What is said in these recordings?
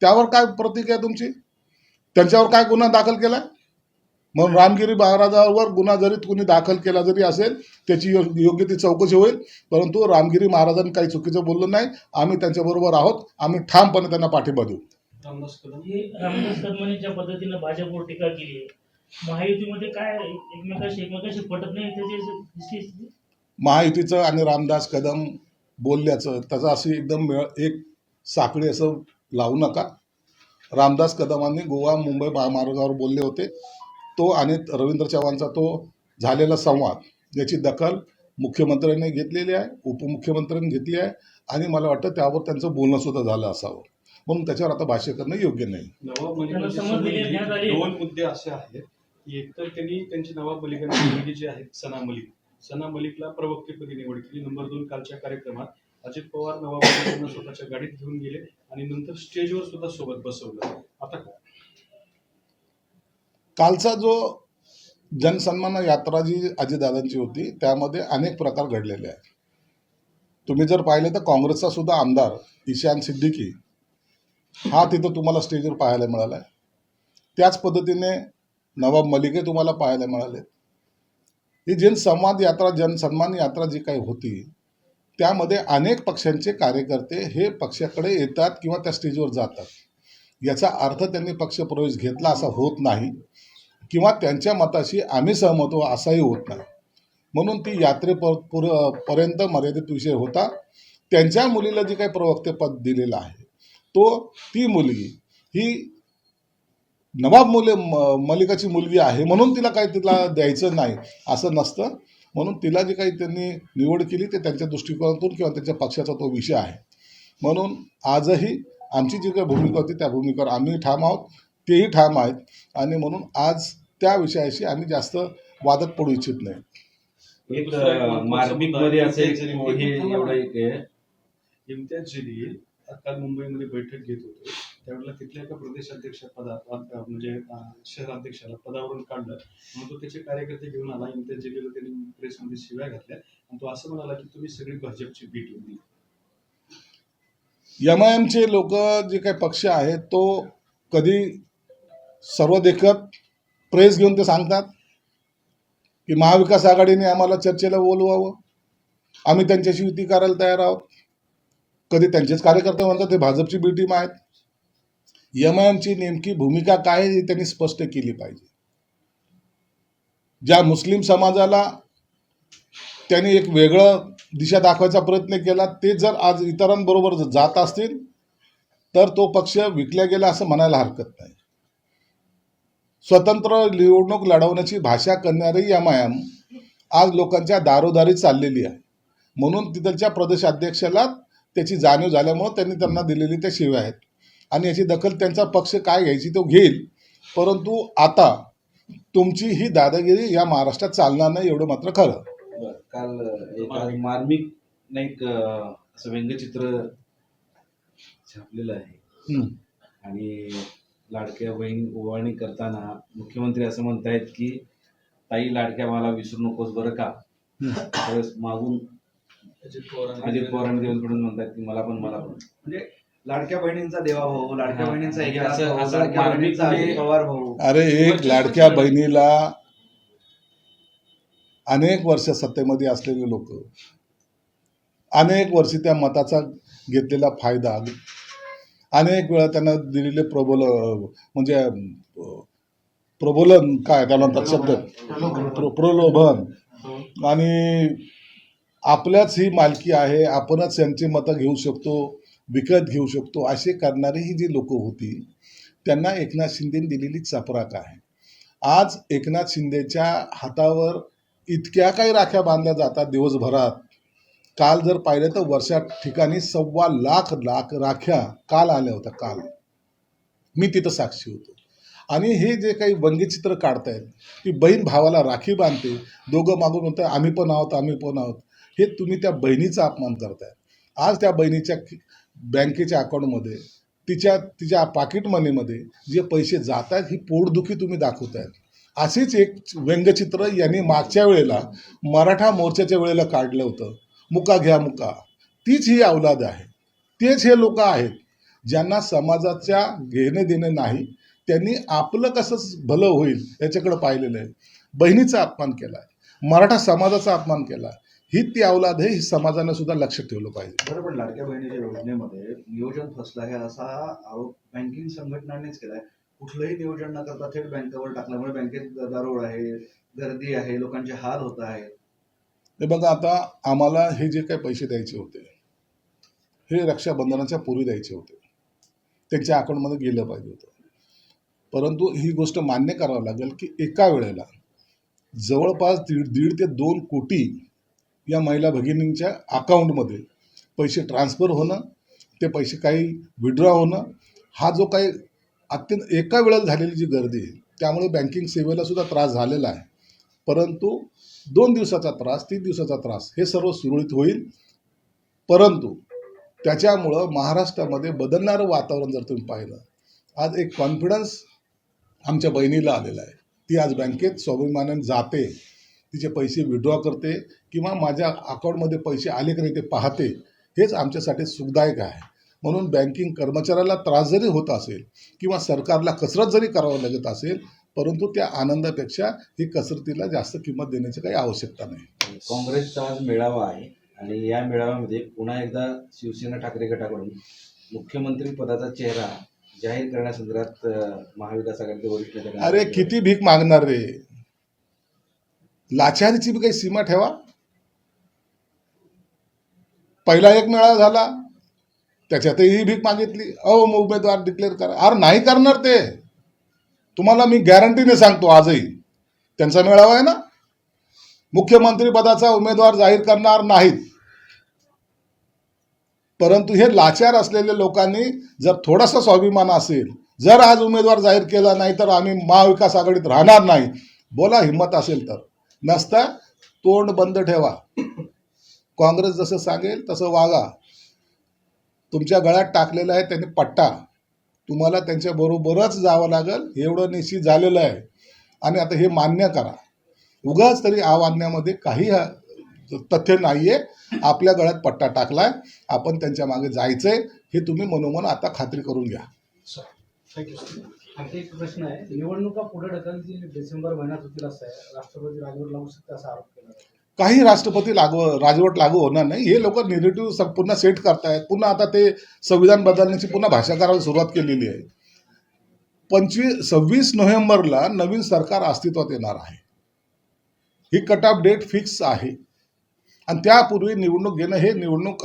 त्यावर काय प्रतिक्रिया तुमची? त्यांच्यावर काय गुन्हा दाखल केला म्हणून रामगिरी महाराजावर गुन्हा जरी कुणी दाखल केला जरी असेल त्याची यो- योग्य ती चौकशी होईल. परंतु रामगिरी महाराजांनी काही चुकीचं बोललं नाही. आम्ही त्यांच्याबरोबर आहोत. आम्ही ठामपणे त्यांना पाठिंबा देऊ. रामदास कदम ही रामदास कदमांनी ज्या पद्धतीनं भाजपवर टीका केली आहे. महायुतीमध्ये काय एकमेकाशी एकमेकाशी पटत नाही त्याची दिसली स्थिती? महायुतीचं आणि रामदास कदम बोलल्याचं त्याचं अशी एकदम मेळ- एक साखळी असं लावू नका. रामदास कदमांनी गोवा मुंबई महामार्गावर बोलले होते. तो आणि रवींद्र चव्हाणचा तो झालेला संवाद याची दखल मुख्यमंत्र्यांनी घेतलेली आहे उपमुख्यमंत्र्यांनी घेतली आहे आणि मला वाटतं त्यावर त्यांचं बोलणं सुद्धा झालं असावं. म्हणून त्याच्यावर आता भाष्य करणं योग्य नाही. दोन मुद्दे असे आहेत की एक तर त्यांनी त्यांची नवाब मलिकांची मुलगी जी आहेत सना मलिक. सना मलिकला प्रवक्तेपदी निवड केली. नंबर दोन कालच्या कार्यक्रमात अजित पवार नवाब स्वतःच्या गाडीत घेऊन गेले आणि नंतर स्टेजवर सुद्धा सोबत बसवलं. आता काय कालचा जो जनसन्मान यात्रा जी अजितदादांची होती त्यामध्ये अनेक प्रकार घडलेले आहेत. तुम्ही जर पाहिले तर काँग्रेसचा सुद्धा आमदार ईशान सिद्दीकी हा तिथं तुम्हाला स्टेजवर पाहायला मिळाला आहे त्याच पद्धतीने नवाब मलिके तुम्हाला पाहायला मिळाले ही जनसंवाद यात्रा जनसन्मान यात्रा जी काही होती त्यामध्ये अनेक पक्षांचे कार्यकर्ते हे पक्षाकडे येतात किंवा त्या स्टेजवर जातात. याचा अर्थ त्यांनी पक्षप्रवेश घेतला असा होत नाही किंवा त्यांच्या मताशी आम्ही सहमत हो असाही होत नाही. म्हणून ती यात्रे पर्यंत मर्यादित विषय होता. त्यांच्या मुलीला जे काही प्रवक्तेपद दिलेलं आहे तो ती मुलगी ही नवाब मुले म- मलिकाची मुलगी आहे म्हणून तिला काही तिला द्यायचं नाही असं नसतं. म्हणून तिला जी काही त्यांनी निवड केली ते त्यांच्या दृष्टिकोनातून किंवा त्यांच्या पक्षाचा तो विषय आहे. म्हणून आजही आमची जी काही भूमिका होती त्या भूमिकेवर आम्ही ठाम आहोत तेही ठाम आहेत. आणि म्हणून आज त्या विषयाशी आम्ही जास्त वादत पडू इच्छित नाही. एक एक हे. एवढं आहे. इम्तियाज जलील काल मुंबईमध्ये बैठक घेत होते त्यावेळेला तिथल्या एका प्रदेशाध्यक्ष पदा म्हणजे शहराध्यक्षाला पदावरून काढलं. मग तो त्याचे कार्यकर्ते घेऊन आला इम्तियाज जलील त्यांनी प्रेसमध्ये शिव्या घातल्या. आणि तो असं म्हणाला की तुम्ही सगळी भाजपची बी टीम एम आय एमचे लोक जे काही पक्ष आहेत तो कधी सर्व देखत प्रेस घेऊन ते सांगतात की महाविकास आघाडीने आम्हाला चर्चेला बोलवावं. आम्ही त्यांच्याशी युती करायला तयार आहोत. कधी त्यांचेच कार्यकर्ते म्हणतात ते भाजपची बी टीम आहेत. यमांची नेमकी भूमिका काय आहे त्यांनी स्पष्ट केली पाहिजे. ज्या मुस्लिम समाजाला त्यांनी एक वेगळं दिशा दाखवायचा प्रयत्न केला ते जर आज इतरांबरोबर जर जात असतील तर तो पक्ष विकल्या गेला असं म्हणायला हरकत नाही. स्वतंत्र निवडणूक लढवण्याची भाषा करणारी यमायम आज लोकांच्या दारोदारी चाललेली आहे. म्हणून तिथलच्या प्रदेशाध्यक्षाला त्याची जाणीव झाल्यामुळं त्यांनी त्यांना दिलेली त्या शिव्या आहेत. आणि याची दखल त्यांचा पक्ष काय घ्यायची तो घेईल. परंतु आता तुमची ही दादागिरी या महाराष्ट्रात चालणार नाही एवढं मात्र खरं. काल मार्मिक नाही असं व्यंगचित्र छापलेलं आहे. आणि लाडक्या बहीण ओवाळणी करताना मुख्यमंत्री असं म्हणतायत की ताई लाडक्या मला विसरू नकोस बरं का? मागून अजित पवार अजित पवारांनी देवेंद्रकडून म्हणतात की मला पण मला पण. म्हणजे लाडक्या बहिणींचा देवा भाऊ लाडक्या हा. बहिणींचा एकनाथ असं- भाऊ, असं लाडक्या मार्मिक बहिणींचा अजित पवार भाऊ. अरे एक लाडक्या बहिणीला अनेक वर्ष सत्तेमध्ये असलेले लोक अनेक वर्षी त्या मताचा घेतलेला फायदा अनेक वेळा त्यांना दिलेले प्रबोल म्हणजे अं, प्रबोलन काय त्याला म्हणतात शब्द प्र- प्रलोभन. आणि आपल्याच ही मालकी आहे आपणच यांची मतं घेऊ शकतो. विकत घेऊ शकतो असे करणारी ही जी लोक होती त्यांना एकनाथ शिंदेने दिलेली चपराक आहे. आज एकनाथ शिंदेच्या हातावर इतक्या काही राख्या बांधल्या जातात दिवसभरात. काल जर पाहिलं तर वर्षा ठिकाणी सव्वा लाख लाख राख्या काल आल्या होत्या काल. मी तिथं साक्षी होतो. आणि हे जे काही व्यंगचित्र काढतायत की बहीण भावाला राखी बांधते दोघं मागून होतं आम्ही पण आहोत आम्ही पण आहोत. हे तुम्ही त्या बहिणीचा अपमान करताय आज त्या बहिणीच्या बँकेच्या अकाउंटमध्ये तिच्या तिच्या पाकिट मनीमध्ये जे पैसे जात आहेत ही पोटदुखी तुम्ही दाखवतायत. असेच एक व्यंगचित्र यांनी मागच्या वेळेला मराठा मोर्चाच्या वेळेला काढलं होतं. मुका घ्या मुका. तीच ही अवलाद आहे. तेच हे लोक आहेत ज्यांना समाजाच्या घेणे देणे नाही. त्यांनी आपलं कसं भलं होईल याच्याकडे पाहिलेलं आहे. बहिणीचा अपमान केला आहे मराठा समाजाचा अपमान केला ही ती अवलाद आहे ही समाजानं सुद्धा लक्ष ठेवलं पाहिजे. बरं पण लाडक्या बहिणीच्या योजनेमध्ये नियोजन फसलं आहे असा आरोप बँकिंग संघटनांनीच केलाय. कुठलंही नियोजन न करता थेट बँकेवर टाकल्यामुळे बँकेत दरोड आहे गर्दी आहे लोकांचे हाल होत आहेत. हे बघा आता आम्हाला हे जे काही पैसे द्यायचे होते हे रक्षाबंधनाच्या पूर्वी द्यायचे होते. त्यांच्या अकाउंटमध्ये गेलं पाहिजे होतं. परंतु ही गोष्ट मान्य करावं लागेल की एका वेळेला जवळपास दीड दीड ते दोन कोटी या महिला भगिनींच्या अकाउंटमध्ये पैसे ट्रान्सफर होणं ते पैसे काही विड्रॉ होणं हा जो काही अत्यंत एका वेळेला झालेली जी गर्दी आहे त्यामुळे बँकिंग सेवेला सुद्धा त्रास झालेला आहे. परंतु दोन दिवसाचा त्रास तीन दिवसाचा त्रास हे सर्व सुरळीत होईल. परंतु त्याच्यामुळं महाराष्ट्रामध्ये बदलणारं वातावरण जर तुम्ही पाहिलं आज एक कॉन्फिडन्स आमच्या बहिणीला आलेला आहे. ती आज बँकेत स्वाभिमानाने जाते. तिचे पैसे विड्रॉ करते किंवा माझ्या अकाउंटमध्ये पैसे आले की नाही ते पाहते हेच आमच्यासाठी सुखदायक आहे. म्हणून बँकिंग कर्मचाऱ्याला त्रास जरी होत असेल किंवा सरकारला कसरत जरी करावं लागत असेल परंतु त्या आनंदापेक्षा ही कसरतीला जास्त किंमत देण्याची काही आवश्यकता नाही. काँग्रेसचा आज मेळावा आहे आणि या मेळाव्यामध्ये पुन्हा एकदा शिवसेना ठाकरे गटाकडून मुख्यमंत्री पदाचा चेहरा जाहीर करण्यासंदर्भात महाविकास आघाडीचे वरिष्ठ अरे किती भीक मागणार रे? लाचारीची बी काही सीमा ठेवा. पहिला एक मेळावा झाला. त्याच्यातही भीक मागितली. अहो उमेदवार डिक्लेअर करा. अरे नाही करणार ते. तुम्हाला मी गॅरंटीने सांगतो आजही. त्यांचा मेळावा आहे ना? मुख्यमंत्री पदाचा उमेदवार जाहीर करणार नाहीत. परंतु हे लाचार असलेल्या लोकांनी जर थोडासा स्वाभिमान असेल जर आज उमेदवार जाहीर केला नाही तर आम्ही महाविकास आघाडीत राहणार नाही. बोला हिंमत असेल तर. नसता तोंड बंद ठेवा. काँग्रेस जसं सांगेल तसं वागा. तुमच्या गळ्यात टाकलेला आहे त्यांनी पट्टा. तुम्हाला त्यांच्या बरोबरच जावं लागेल एवढं निश्चित झालेलं आहे. आणि आता हे मान्य करा. उगाच तरी आव्हानामध्ये काही तथ्य नाही आहे आपल्या गळ्यात पट्टा टाकलाय. आपण त्यांच्या मागे जायचंय. हे तुम्ही मनोमन आता खात्री करून घ्या. थँक्यू आणखी एक प्रश्न आहे. निवडणुका पुढे ढकलतील डिसेंबर महिन्यात होतील असं आहे. राष्ट्रपती राजवट लागू शकते असा आरोप केला काही राष्ट्रपती लागू राजवट लागू होणार नाही. हे लोक निगेटिव्ह पुन्हा सेट करतायत. पुन्हा आता ते संविधान बदलण्याची पुन्हा भाषा करायला सुरुवात केलेली आहे. पंचवीस सव्वीस नोव्हेंबरला नवीन सरकार अस्तित्वात येणार आहे. ही कट ऑफ डेट फिक्स आहे. आणि त्यापूर्वी निवडणूक घेणं हे निवडणूक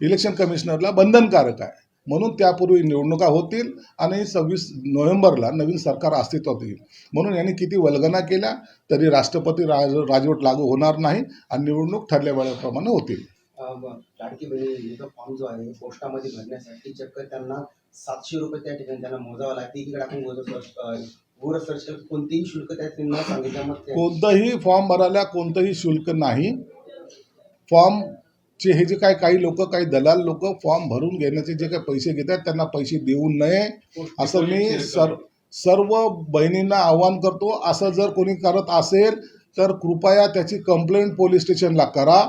इलेक्शन कमिशनरला बंधनकारक आहे. म्हणून त्यापूर्वी निवडणुका होतील आणि सव्वीस नोव्हेंबरला नवीन सरकार अस्तित्वात येईल. म्हणून यांनी किती वल्गना केल्या तरी राष्ट्रपती राज राजवट लागू होणार नाही आणि निवडणूक ठरल्या वेळेप्रमाणे होतील. फॉर्म जो आहे पोस्टामध्ये भरण्यासाठी चक्क त्यांना सातशे रुपये त्या ठिकाणी त्यांना मोजावं लागते इकडे आपण कोणतेही शुल्क त्या सांगितलं कोणतंही फॉर्म भरायला कोणतंही शुल्क नाही. चे हे जे काय काही लोक काही दलाल लोक फॉर्म भरून घेण्याचे जे काही पैसे घेतात त्यांना पैसे देऊ नये असं मी सर सर्व बहिणींना आव्हान करतो. असं जर कोणी करत असेल तर कृपया त्याची कंप्लेंट पोलीस स्टेशनला करा.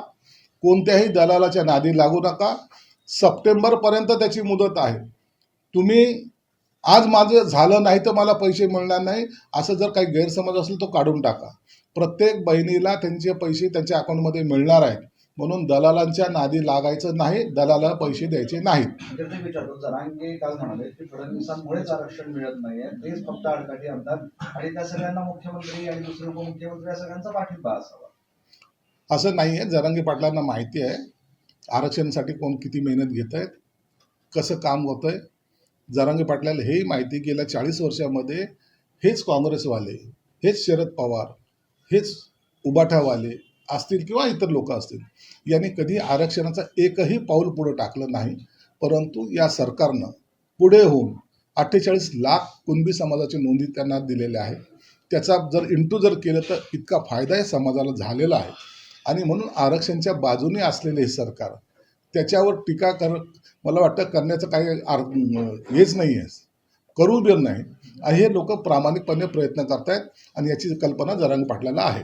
कोणत्याही दलालाच्या नादी लागू नका. सप्टेंबरपर्यंत त्याची मुदत आहे. तुम्ही आज माझं झालं नाही तर मला पैसे मिळणार नाही असं जर काही गैरसमज असेल तो काढून टाका. प्रत्येक बहिणीला त्यांचे पैसे त्यांच्या अकाउंटमध्ये मिळणार आहेत. म्हणून दलालांच्या नादी लागायचं नाही दलाला पैसे द्यायचे नाहीत. म्हणजे विचारतो जरांगे काल म्हणाले की फडणवीसांमुळेच आरक्षण मिळत नाहीये तेच फक्त आडकाठी आणतात आणि त्या सगळ्यांना मुख्यमंत्री आणि दुसरे उपमुख्यमंत्री या सगळ्यांचा पाठिंबा असावा. असं नाही आहे जरांगी पाटलांना माहिती आहे आरक्षणासाठी कोण किती मेहनत घेत आहेत कसं काम होतं आहे जरांगी पाटलाला हेही माहिती गेल्या चाळीस वर्षामध्ये हेच काँग्रेसवाले हेच शरद पवार हेच उबाठावाले असतील किंवा इतर लोक असतील यांनी कधी आरक्षणाचं एकही पाऊल पुढे टाकलं नाही. परंतु या सरकारनं पुढे होऊन अठ्ठेचाळीस लाख कुणबी समाजाची नोंदी त्यांना दिलेल्या आहे त्याचा जर इंटू जर केलं तर इतका फायदा या समाजाला झालेला आहे. आणि म्हणून आरक्षणच्या बाजूने असलेले हे सरकार त्याच्यावर टीका कर मला वाटतं करण्याचं काही आर हेच नाही आहे. करू बी नाही. हे लोक प्रामाणिकपणे प्रयत्न करतायत आणि याची कल्पना जरांग पाटलाला आहे.